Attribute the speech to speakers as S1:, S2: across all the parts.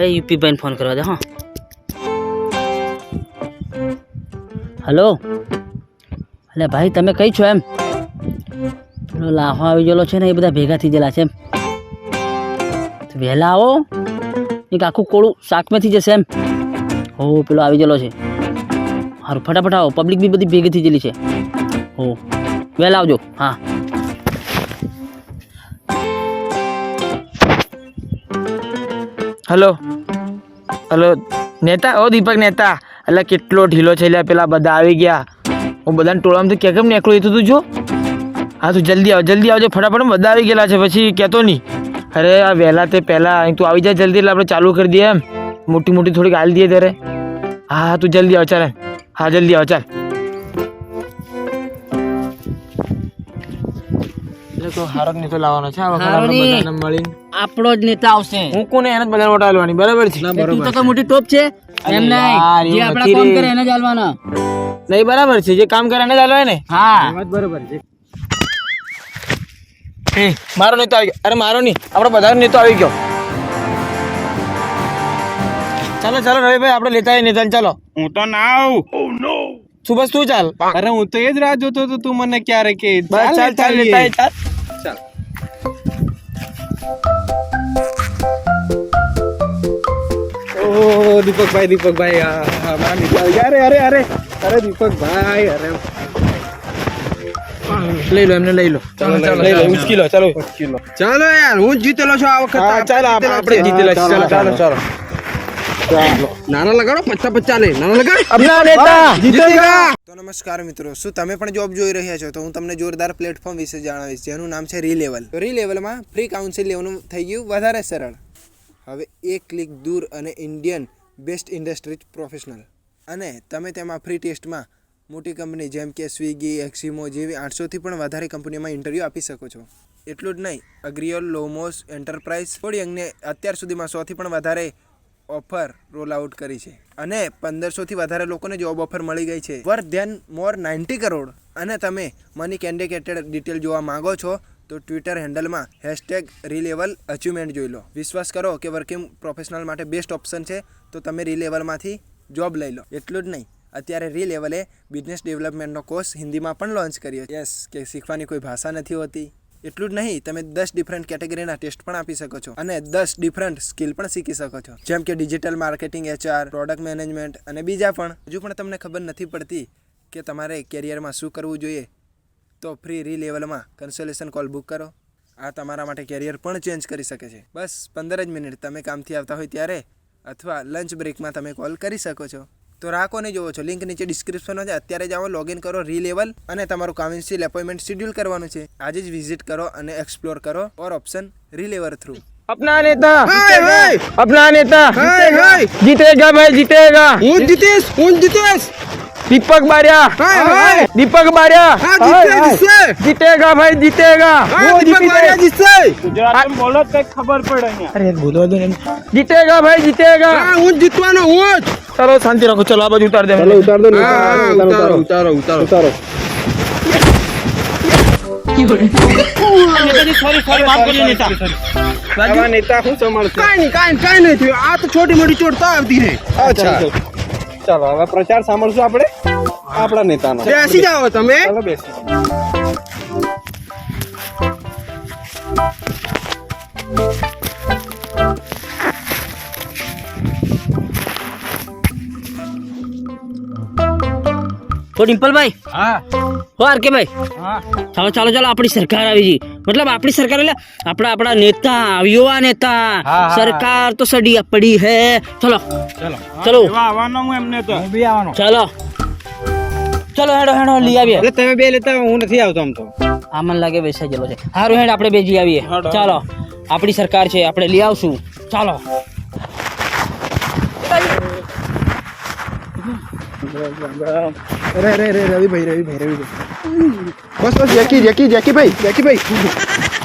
S1: હવે યુપી ભાઈને ફોન કરવા દે, હા. હલો? અલે ભાઈ, તમે કઈ છો એમ? પેલો લાહો આવી ગયેલો છે ને, એ બધા ભેગા થઈ ગયેલા છે એમ. વહેલા આવો. એક આખું કોળું શાકમાં થઈ જશે એમ. હો, પેલો આવી ગયેલો છે. સારું ફટાફટ આવો. પબ્લિક બી બધી ભેગી થઈ ગયેલી છે. હો, વહેલા આવજો. હા.
S2: હલો. હલો, નેતા? ઓ, દીપક નેતા. એટલે કેટલો ઢીલો છે એટલે પેલા બધા આવી ગયા. હું બધાને ટોળામાંથી કે કેમ નીકળું? એ તો જો. હા, તું જલ્દી આવ, જલ્દી આવજો. ફટાફટ બધા આવી ગયેલા છે. પછી કહેતો નહીં. અરે, આ વહેલા તે પહેલાં અહીં તું આવી જાય જલ્દી, એટલે આપણે ચાલુ કરી દઈએ એમ. મોટી મોટી થોડીક હાલ દઈએ ત્યારે. હા હા, તું જલ્દી આવ, ચાલ. હા, જલ્દી આવ, ચાલ. એટલે તો હારક નહીં લાવવાનો છે. આ વખત
S1: હારો
S2: આપણે
S1: નહીં.
S2: બધાને મળીને.
S1: આપણો જ નેતા આવશે.
S2: હું કોને એને જ બધાને વોટ આલવાની બરાબર છે
S1: તું તો મોટી ટોપ છે. એમ નહીં. જે આપણા કામ કરે એને જ હાલવાના.
S2: નહીં બરાબર છે. જે કામ કરે એને જ હાલવાય ને?
S1: હા.
S2: બરાબર છે. મારો નેતો આવી ગયો. અરે મારો નહીં. આપણે બધા નેતો આવી ગયો. ચાલો ચાલો રવિભાઈ આપણે લેતા આવીએ નેતાને. ચાલો.
S3: હું તો ના આવું.
S2: શું બસ તું ચાલ.
S3: અરે હું તો એ જ રાહ જોતો હતો. તું મને ક્યારે કે
S2: ચાલ ચાલ લેતા ચાલ.
S3: ઓહ દીપકભાઈ દીપકભાઈ. અરે અરે અરે અરે દીપકભાઈ અરે.
S2: લઈ લો એમને લઈ લો. ચાલો ચાલો લઈ લો ઉચકી લો ચાલો.
S3: ચાલો યાર હું જીતેલો છું આ વખત
S2: ચાલો આપણે આપણે જીતેલા ચાલો ચાલો. ચાલો.
S3: નાના લગાડો પચાસ પચાસ લે નાના લગાડ.
S2: નેતા
S3: જીતેગા.
S4: તો નમસ્કાર મિત્રો શું તમે પણ જોબ જોઈ રહ્યા છો? તો હું તમને જોરદાર પ્લેટફોર્મ વિશે જણાવીશ જેનું નામ છે રીલેવલ તો રીલેવલમાં ફ્રી કાઉન્સિલ લેવાનું થઈ ગયું વધારે સરળ. હવે એક ક્લિક દૂર અને ઇન્ડિયન બેસ્ટ ઇન્ડસ્ટ્રી પ્રોફેશનલ અને તમે તેમાં ફ્રી ટેસ્ટમાં મોટી કંપની જેમ કે સ્વિગી એક્સિમો જેવી આઠસોથી પણ વધારે કંપનીઓમાં ઇન્ટરવ્યૂ આપી શકો છો. એટલું જ નહીં અગ્રિયલ લોમોસ એન્ટરપ્રાઇઝ યંગને અત્યાર સુધીમાં સોથી પણ વધારે ઓફર રોલ આઉટ કરી છે. અને પંદરસોથી વધારે લોકોને જોબ ઓફર મળી ગઈ છે. Worth than more ninety crore અને તમે મની કેન્ડિકેટેડ ડિટેલ જોવા માંગો છો, તો ટ્વિટર હેન્ડલમાં હેશટેગ રીલેવલ અચીવમેન્ટ જોઈ લો. વિશ્વાસ કરો કે વર્કિંગ પ્રોફેશનલ માટે બેસ્ટ ઓપ્શન છે, તો તમે રીલેવલમાંથી જોબ લઈ લો. એટલું જ નહીં. અત્યારે રીલેવલે બિઝનેસ ડેવલપમેન્ટનો કોર્સ હિન્દીમાં પણ લોન્ચ કર્યો યસ કે શીખવાની કોઈ ભાષા નથી હોતી. એટલું જ નહીં, તમે દસ ડિફરન્ટ કેટેગરીના ટેસ્ટ પણ આપી શકો છો અને દસ ડિફરન્ટ સ્કિલ પણ શીખી શકો છો. જેમ કે digital marketing HR product management અને બીજા પણ. હજુ પણ તમને ખબર નથી પડતી કે તમારે કેરિયરમાં શું કરવું જોઈએ? તો ફ્રી રી લેવલમાં કન્સલ્ટેશન કોલ બુક કરો. આ તમારા માટે કેરિયર પણ ચેન્જ કરી શકે છે. બસ પંદર જ મિનિટ. તમે કામથી આવતા હોય ત્યારે અથવા લંચ બ્રેકમાં તમે કોલ કરી શકો છો. તો રાહ કોને જોવો છો લિંક નીચે ડિસ્ક્રિપ્શનમાં છે અત્યારે જાઓ લોગિન કરો રી લેવલ અને તમારું કાઉન્સિલ એપોઇન્ટમેન્ટ શેડ્યુલ કરવાનું છે આજે જ વિઝિટ કરો અને એક્સપ્લોર કરો ઓર ઓપ્શન રીલેવર થ્રુ
S2: अपना नेता
S3: હાય હાય
S2: अपना नेता
S3: હાય હાય
S2: जीतेगा भाई जीतेगा
S3: હું જ જીતીશ હું જ જીતીશ
S2: दीपक बारिया
S3: हाय, हाय।
S2: दीपक बारिया
S3: હા
S2: हाय,
S3: જીતશે
S2: हाय।
S3: જીતશે
S2: जीतेगा भाई जीतेगा
S3: હા
S2: वो
S3: દીપક
S2: जीते-
S3: બારિયા જીતશે
S5: બોલો કઈ ખબર પડે અહીંયા
S2: अरे बोलो दो जीतेगा भाई जीतेगा
S3: હા હું જ જીતવાનો હું જ
S2: ચલો શાંતિ રાખો. ચલો આ બાજુ
S5: ઉતાર દે
S3: ચલો ઉતાર દો ઉતારો
S5: ઉતારો
S3: ઉતારો ઉતારો. છોટી મોટી ચોટ તો આવતી
S5: ચાલો હવે પ્રચાર સાંભળશું આપણે? આપણા નેતાનો.
S3: બેસી જાઓ તમે.
S5: બેસી
S1: તો ડિમ્પલભાઈ.
S2: હા.
S1: હો આર કે ભાઈ
S2: હા.
S1: ચાલો ચાલો ચાલો આપણી સરકાર આવી ગઈ. મતલબ આપણી સરકાર એટલે આપણા આપણા નેતા યુવા નેતા. સરકાર તો સડી પડી હે. ચલો.
S2: ચલો.
S1: ચલો.
S5: આવવાનો હું એમને તો.
S2: હું બી આવવાનો.
S1: ચલો. ચલો હેડો હેડો લઈ આવીએ.
S5: એટલે તમે બે લેતા હું નથી આવતો આમ તો.
S1: આ મને લાગે બેસાઈ ગયેલો છે. સારું હેડ આપણે બે જઈ આવીએ ચાલો. આપણી સરકાર છે આપણે લઈ આવશું. ચાલો.
S3: અરે અરે અરે રવિભાઈ રવિભાઈ રવિભાઈ. બસ બસ જેકી જેકી જેકી ભાઈ જેકી ભાઈ.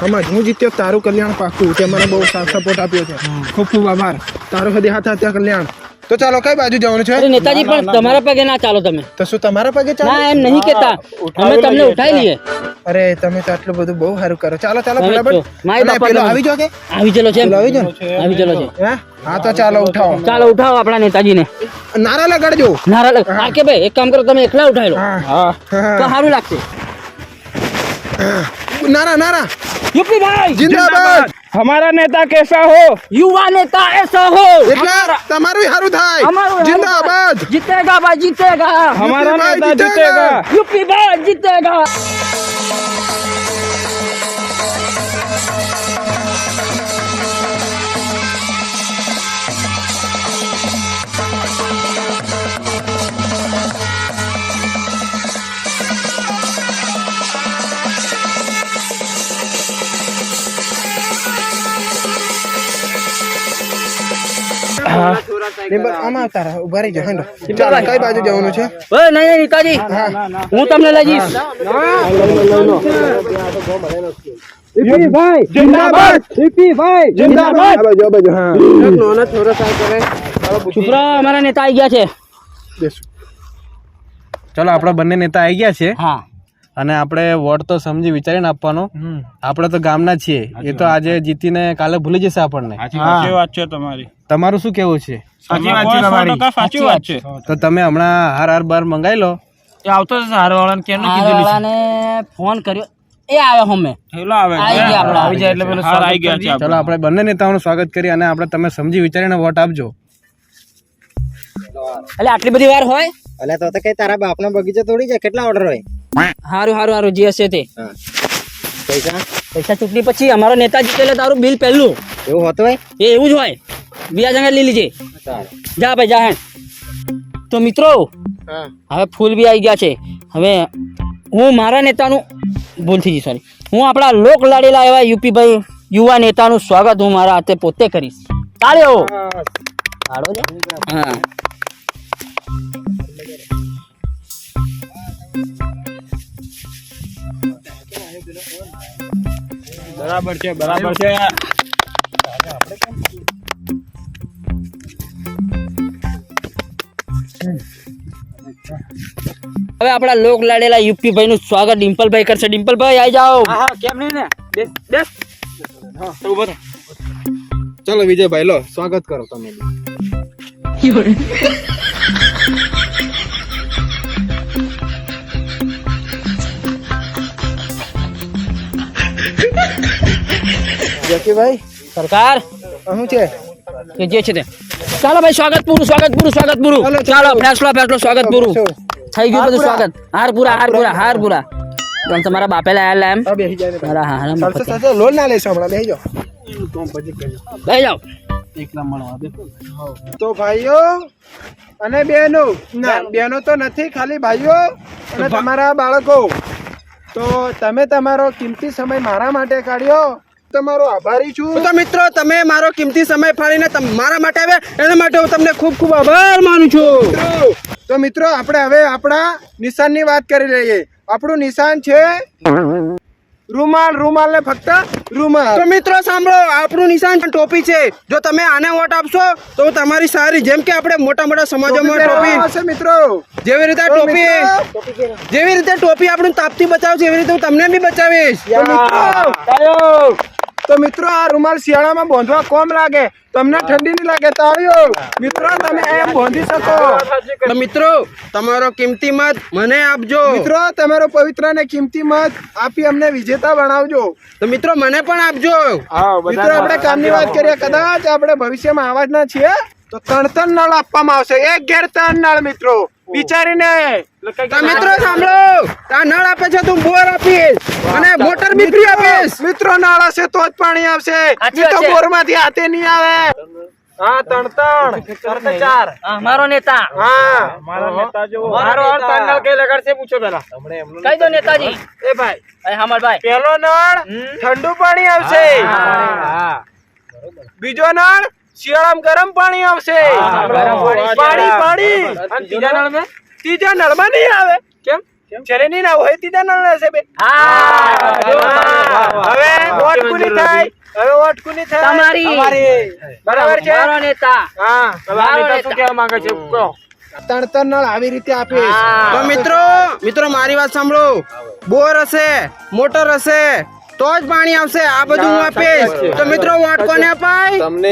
S3: સમજ હું જીત્યો તારું કલ્યાણ પાકું તે મને બહુ સાથ સપોર્ટ આપ્યો છે. ખૂબ ખૂબ આભાર. તારો હદે હાથ હત્યા કલ્યાણ. તો ચાલો કઈ બાજુ જવાનું છે?
S1: નેતાજી પણ તમારા પગે ના ચાલો તમે.
S3: તો શું તમારા પગે ચાલો?
S1: ના એમ નહીં કેતા. અમે તમને ઉઠાઈ લઈએ.
S3: અરે તમે તો આટલું બધું બહુ સારું કરો. ચાલો ચાલો ફટાફટ
S1: મારી બાપા
S3: પેલો આવી જાઓ કે?
S1: આવી ચલો છે
S3: આવી ને?
S1: આવી ચલો છે.
S3: હા? તો ચાલો ઉઠાવો.
S1: ચાલો ઉઠાવો આપણા નેતાજીને.
S3: નારા લગાડજો.
S1: નારા લગ હા. કે ભાઈ એક કામ કરો તમે એકલા ઉઠાઈ લો.
S3: હા.
S1: તો. સારું લાગશે.
S3: નારા નારા.
S1: યુપી ભાઈ
S3: જિંદાબાદ
S5: हमारा नेता कैसा हो
S1: યુવા નેતા એસા હો
S3: એટલે તમારું સારું થાય
S1: અમારું
S3: જિંદાબાદ
S1: જીતેગા ભાઈ જીતેગા
S5: हमारा
S3: भाई
S5: नेता
S3: जीतेगा।
S5: जीतेगा
S1: યુપી ભાઈ જીતેગા
S3: નિમ્બલ, આમાં આવતા રહો, ઊભા રહી જાઓ, હેંડો. ચાલો કઈ બાજુ જવાનું છે?
S1: ઓય નહીં નહીં નેતાજી હું તમને લઈ જઈશ.
S3: જિંદાબાદ. જિંદાબાદ. આ બાજુ, બાજુ, હા.
S1: ચૂપ રહો અમારા નેતા આવી ગયા છે.
S5: ચલો આપણા બંને નેતા આવી ગયા છે.
S1: હા.
S5: અને આપણે વોટ તો સમજી વિચારીને આપવાનો. આપણે તો ગામના છીએ. એ તો આજે જીતીને કાલે ભૂલી જશે આપણને.
S6: વાત છે. તમારી.
S5: તમારું શું કેવું છે?
S2: સાચી વાત છે તમારી.
S6: સાચી વાત છે?
S5: તો તમે હમણાં હાર હાર બાર મંગાઈ લો.
S2: એ આવતો છે હાર વાળાને કેમ
S1: આ
S2: કીધેલું
S1: વાળાને ફોન કર્યો. એ આવે હમે.
S6: હેલો આવે.
S1: આવી ગયા આપણે.
S2: આવી જાય એટલે પેલો
S6: હાર આવી ગયા છે
S5: ચલો આપણે બંને નેતાઓનું સ્વાગત કરી અને આપણે તમે સમજી વિચારીને વોટ આપજો.
S1: એટલે આટલી બધી વાર હોય?
S7: એટલે તો તો કઈ તારા બાપનો બગીચો તોડી જાય? કેટલા ઓર્ડર હોય?
S1: હારું હારું હારું જે હશે તે.
S7: પૈસા?
S1: પૈસા ચૂંટણી પછી અમારો નેતા જીતે એટલે તારું બિલ પહેલું.
S7: એવું હોતું હોય?
S1: એ એવું જ હોય. બીજા જંગલ લઈ લીજે. જા ભાઈ જા હેણ તો મિત્રો હવે ફૂલ બી આવી ગયા છે. હવે હું મારા નેતાનું ભૂલથી જી સોરી હું આપણા લોક લાડેલા એવા યુપી ભાઈ યુવા નેતાનું સ્વાગત હું મારા હાથે પોતે કરીશ. તાળીઓ તાળો છે? હા.
S6: બરાબર છે બરાબર છે.
S1: હવે આપણા લોક લાડેલા યુપી ભાઈ નું સ્વાગત ડિમ્પલભાઈ કરશે. ડિમ્પલભાઈ આવી જાઓ.
S2: કેમ નહીં ને? બેસ
S3: ચલો વિજયભાઈ લો સ્વાગત કરો તમે. જકીભાઈ
S1: સરકાર?
S3: શું છે?
S1: કે જે છે તે. ચાલો ભાઈ સ્વાગત પૂરું સ્વાગત પૂરું સ્વાગત પૂરું
S3: ચાલો,
S1: ચાલો. ફેસલો ફેસલો સ્વાગત પૂરું. થઈ ગયું બધું સ્વાગત. હાર પૂરા હાર પૂરા હાર પૂરા. પણ તમારા બાપે લાયા લા એમ.
S3: બેસી જાય
S1: હા હા
S3: લોન ના લેશો હમણાં બેસી જાઓ. તો ભાઈઓ અને બહેનો ના બહેનો તો નથી ખાલી ભાઈઓ અને તમારા બાળકો. તો તમે તમારો કિંમતી સમય મારા માટે કાઢ્યો. તમારો આભારી છું.
S4: તો મિત્રો તમે મારો કિંમતી સમય ફાળીને મારા માટે આવ્યા. એના માટે હું તમને ખૂબ ખૂબ આભાર માનું છું.
S3: તો મિત્રો આપણે હવે આપણા નિશાનની વાત કરી લઈએ. આપણું નિશાન છે રૂમાલ રૂમાલ ને ફક્ત રૂમાલ.
S4: તો મિત્રો સાંભળો આપણું નિશાન ટોપી છે. જો તમે આને વોટ આપશો તો તમારી સારી જેમ કે આપણે મોટા મોટા સમાજોમાં ટોપી
S3: હશે મિત્રો.
S4: જેવી રીતે ટોપી જેવી રીતે ટોપી આપણું તાપથી બચાવશે એવી રીતે હું તમને બી બચાવીશ.
S3: મિત્રો તો મિત્રો આ રૂમાલ શિયાળામાં બાંધવા કોમ લાગે? તમને ઠંડી નહીં લાગે? તાળીઓ. મિત્રો તમે એમ બાંધી શકો.
S4: તો મિત્રો તમારો કિંમતી મત મને આપજો.
S3: મિત્રો તમારો પવિત્ર ને કિંમતી મત આપી અમને વિજેતા બનાવજો.
S4: તો મિત્રો મને પણ આપજો.
S3: મિત્રો આપણે કામની વાત કરીએ. કદાચ આપણે ભવિષ્યમાં આવા જ ના છીએ તો ત્રણ ત્રણ નળ આપવામાં આવશે. એક ઘેર ત્રણ નળ મિત્રો. વિચારીને.
S4: મિત્રો સાંભળો. આ નળ આપે છે તું બોર આપીશ. અને મોટર બી ફ્રી આપીશ.
S3: મિત્રો નળ હશે તો જ પાણી આવશે. નહીં તો બોરમાંથી હાથે નહીં આવે. હા ત્રણ ત્રણ. ત્રણ ચાર.
S1: મારો નેતા.
S3: હા.
S6: મારો નેતા જો
S2: મારો હાલ તાંડલ કઈ લગાડશે પૂછો પેલા
S1: કઈ દો નેતાજી.
S3: એ ભાઈ.
S1: એ ભાઈ
S3: પેલો નળ ઠંડુ પાણી આવશે. બીજો નળ શિયાળામાં ગરમ પાણી આવશે.
S2: પાણી.
S3: પાણી. પાણી
S2: અને ત્રીજા નળ મેં?
S3: ત્રીજા નળમાં નહીં આવે. કેમ? જ્યારે નહીં ના હોય ત્રીજા નળ હશે બે. હવે વોટ કુની થાય? હવે વોટ કુની થાય?
S1: તમારી.
S3: બરાબર છે?
S1: મારો નેતા.
S3: હા
S1: મારો
S2: શું કહેવા માંગે છે? કહો.
S3: ત્રણ ત્રણ નળ આવી રીતે આપે.
S8: તો મિત્રો મિત્રો મારી વાત સાંભળો. બોર હશે મોટર હશે તો જ પાણી આવશે. આ બધું હું આપીશ. તો મિત્રો વોટ કોને અપાય?
S5: તમને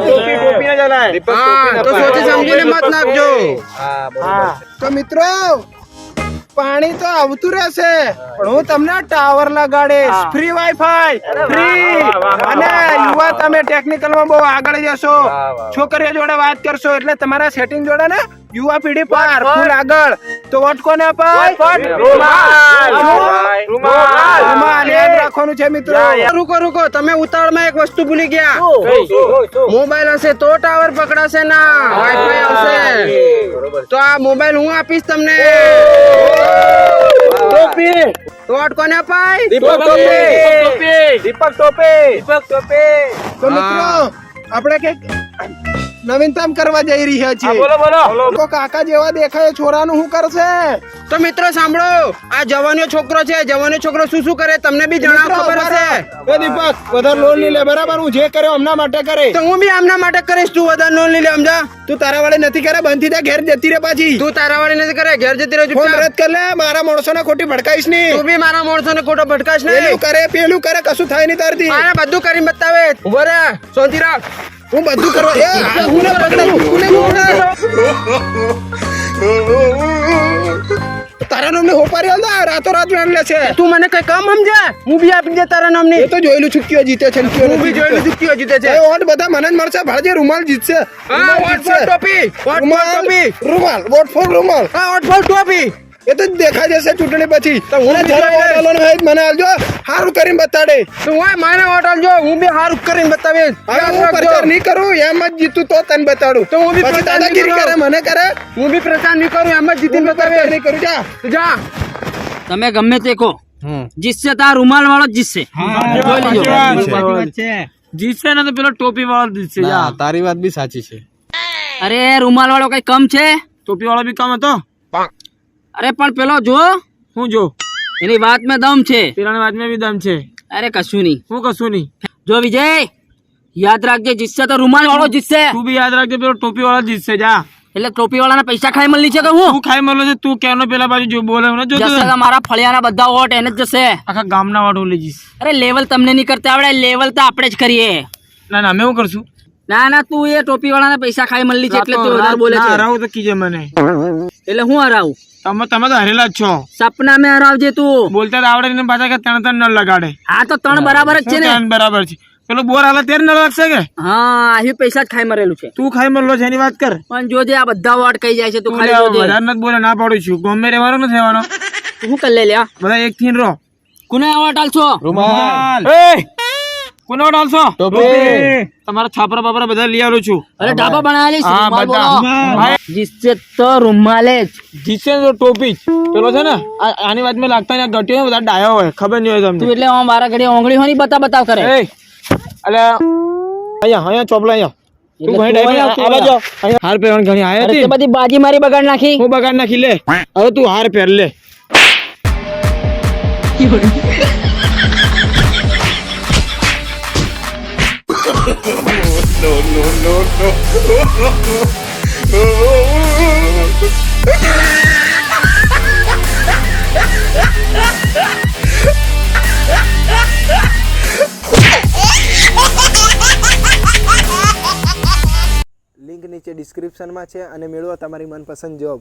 S2: ટોપી ટોપીને જ જલાય
S8: હા તો સોચી સમજીને મત નાખજો.
S2: હા
S3: તો મિત્રો પાણી તો આવતું રહેશે પણ હું તમને ટાવર લગાડીશ. ફ્રી વાઈફાઈ ફ્રી અને યુવા તમે ટેકનિકલમાં બહુ આગળ જશો. છોકરીઓ જોડે વાત કરશો એટલે તમારા સેટિંગ જોડે ને યુવા પેઢી પાર ફૂલ આગળ. તો વોટ કોને અપાય.
S2: રૂમાલ.
S3: રાખવાનું છે મિત્રો?
S8: રૂકો રૂકો તમે ઉતાવળમાં એક વસ્તુ ભૂલી ગયા. મોબાઈલ હશે તો ટાવર પકડાશે ના. વાઈફાઈ આવશે. તો આ મોબાઈલ હું આપીશ તમને?
S2: ટોપી.
S8: ટોટ કોને અપાય?
S2: દીપક ટોપી. દીપક ટોપી. દીપક ટોપી.
S3: તો મિત્રો આપણે કંઈક નવીનતમ કરવા જઈ રહ્યા છે
S2: બોલો બોલો.
S3: લોકો કાકા જેવા દેખાય છોરાનું શું કરશે?
S8: તો મિત્રો સાંભળો. આ જવાનો છોકરો છે. જવાનો છોકરો શું શું કરે તમને બી જણાવ ખબર હશે.
S3: એ દીપક વધારે લોન નહીં લે. બરાબર હું જે કર્યો હમણાં માટે કરે.
S8: તો હું બી હમણાં માટે કરીશ. તું વધારે લોન લઈ લે સમજા?
S3: તું તારા વાળે નથી કરે બંધ જા ઘેર જતી રે પાછી.
S8: તું તારા વાળે નથી કરે ઘેર જતી રહે
S3: ફોન. રદ કર લે મારા માણસો ને ખોટી ભડકાઈશ નહીં.
S8: તું બી મારા માણસો ને ખોટો ભટકાશ
S3: પેલું
S8: નહીં
S3: કરે પેલું કરે કશું થાય નહીં તારથી.
S8: મારે બધું કરીને બતાવે. ઊભો રે શાંતિ રાખ.
S3: હું બધું કરવા એ હું ને પકડું, હું ને પકડું. તારા નામની હોપારી હાલ રાતો રાત વેણ લે છે.
S8: તું મને કઈ કામ સમજે? હું બી આપી દે તારા નામની.
S3: એ તો જોયેલું છુક્યો જીતે છે
S8: હું બી જોયેલું
S3: જીતતો.
S8: જીતે છે.
S3: એ બધા મને જ મળશે ભાડજે રૂમાલ જીતશે
S8: હા ફોર ટોપી ફોર
S3: રૂમાલ
S8: ટોપી.
S3: રૂમાલ વોટ ફોર રૂમાલ.
S8: હા વોટ ફોર ટોપી.
S3: એ તો દેખાઈ જશે ચૂંટણી પછી.
S8: હું
S3: મને આવજો સારું કરીને બતાડે.
S8: તું હોય મારે વોટ હું બી હારું કરીને બતાવીશ.
S3: હવે હું પ્રચાર નહીં કરું એમ જ જીતું તો તને બતાડું.
S8: તો હું બી પ્રચાર નહીં કરે
S3: મને કરે?
S8: હું બી પ્રચાર નહીં કરું એમ જ જીતીને બતાવીશ.
S3: નહીં કરું જા.
S8: જા.
S1: તમે ગમે તે કહો. જીતશે તાર રૂમાલ વાળો જ જીતશે.
S2: જીતશે ને તો પેલો ટોપી વાળો જીતશે
S5: તારી વાત બી સાચી છે.
S1: અરે રૂમાલ વાળો કઈ કમ છે?
S2: ટોપી વાળો બી કમ હતો.
S1: અરે પણ પેલો જો
S2: હું જો.
S1: એની વાત મેં દમ છે.
S2: પેલાની વાતમાં બી દમ છે.
S1: અરે કશું નહીં.
S2: હું કશું નહીં.
S1: જો વિજય યાદ રાખજે જીતશે તો રૂમાલ વાળો જીતશે.
S2: તું બી યાદ રાખજે પેલો ટોપી વાળો જીતશે જા.
S1: એટલે ટોપી વાળાના પૈસા ખાઈ મળી છે કે હું?
S2: તું ખાઈ મળ્યો છે તું કેનો પેલા બાજુ જો બોલે હું
S1: જો મારા ફળિયાના બધા વોટ એને જ જશે.
S2: આખા ગામના વાળો લઈ જઈશ.
S1: અરે લેવલ તમને નહીં કરતા આવડે લેવલ તો આપણે જ કરીએ.
S2: ના ના અમે શું કરશું?
S1: ના ના તું એ ટોપી વાળાના પૈસા ખાઈ મળી છે એટલે તું બોલે છે.
S2: હરાવું તો કીજે મને.
S1: એટલે હું હરાવું?
S2: તમે તમે તો હરેલા જ છો.
S1: સપના મેં હરાવજે તું.
S2: બોલતા તો આવડે ને પાછા કે ત્રણ ત્રણ નળ લગાડે.
S1: હા તો ત્રણ બરાબર. જ છે ને?
S2: ત્રણ બરાબર છે? પેલો બોર હાલે તેર નળ લાગશે કે?
S1: હા અહીં પૈસા જ ખાઈ મરેલું છે.
S2: તું ખાઈ મરેલો છે એની વાત કર.
S1: પણ જોજે આ બધા વોટ કઈ જાય છે તું ખાલી જોજે.
S2: વધારે નથી બોલે ના પાડું છું. ગમે રહેવાનો નથી રહેવાનો.
S1: તું શું કરી લે લ્યા.
S2: બધા એક થી રહો.
S1: કોને વોટ આલશો
S5: રૂમાલ.
S2: એ! કોને ડાલશો
S5: ટોપી.
S2: તમારા છાપરા બાપરા બધા લઈ આવું છું.
S1: અરે ઢાબા બનાવેલી
S2: હા, બધા.
S1: જીસે તો રૂમાલે જ.
S2: જીતશે તો ટોપી. પેલો છે ને આની વાત મે લાગતા ને હોય બધા ડાયો હોય ખબર નહીં હોય
S1: તું
S2: તમને
S1: એટલે આમ મારા ઘડી ઓંગળી હોની બતા બતાવ કરે.
S2: એ અલે અહીંયા અહીંયા ચોપલા અહીંયા. તું ઘણી હાર પહેરવાની ઘણી આયા હતી.
S1: બધી બાજી મારી બગાડ નાખી.
S2: હું બગાડ નાખી લે. હવે તું હાર પહેર લે.
S8: લિંક નીચે ડિસ્ક્રિપ્શનમાં છે અને મેળવો તમારી મનપસંદ જોબ